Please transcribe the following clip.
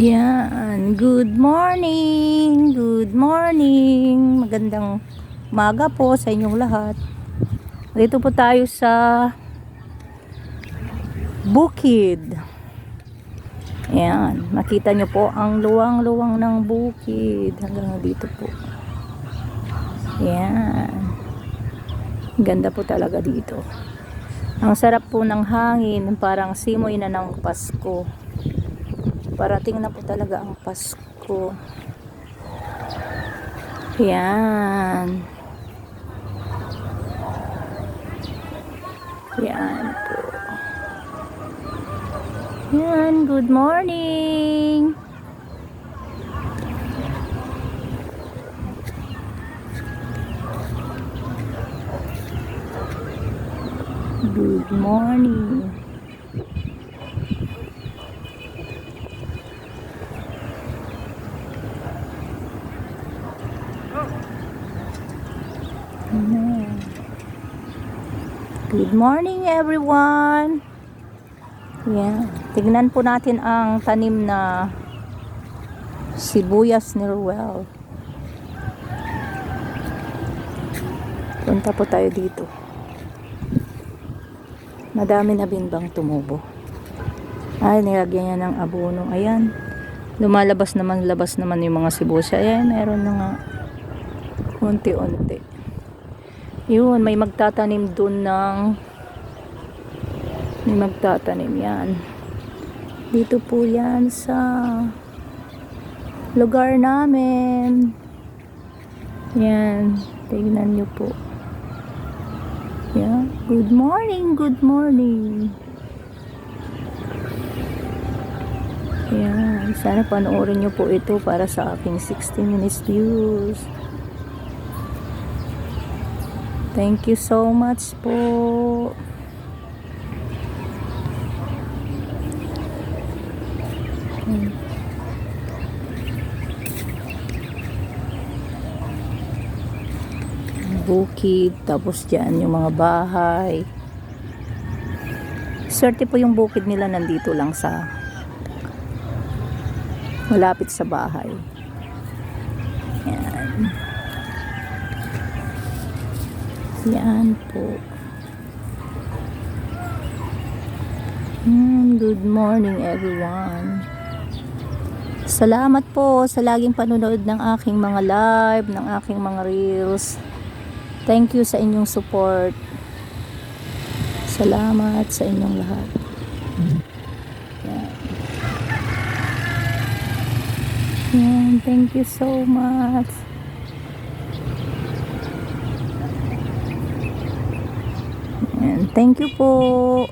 Yan. Good morning. Good morning. Magandang umaga po sa inyong lahat. Dito po tayo sa bukid. Ayan. Makita nyo po ang luwang-luwang ng bukid. Hanggang dito po. Ayan. Ganda po talaga dito. Ang sarap po ng hangin. Parang simoy na ng Pasko. Parating na po talaga ang Pasko. Yan. Yan po. Yan, good morning. Good morning. Good morning everyone. Yan. Tignan po natin ang tanim na sibuyas ni Ruel. Punta po tayo dito. Madami na bin bang tumubo. Ay, nilagyan niya ng abono. Ayan. Lumalabas naman, labas naman yung mga sibuyas. Ayan, meron na nga. Unti-unti. Yun, may magtatanim dun ng may magtatanim yan. Dito po yan sa lugar namin. Yan, tignan nyo po. Yan, good morning, good morning. Yan, sana panoorin nyo po ito para sa aking 60 minutes views. Thank you so much po. Bukid, tapos dyan yung mga bahay. Swerte po yung bukid nila nandito lang sa malapit sa bahay. Yan. Yan po. Hmm, good morning everyone. Salamat po sa laging panonood ng aking mga live, ng aking mga reels. Thank you sa inyong support. Salamat sa inyong lahat. Yan. Yan, thank you so much. And thank you po.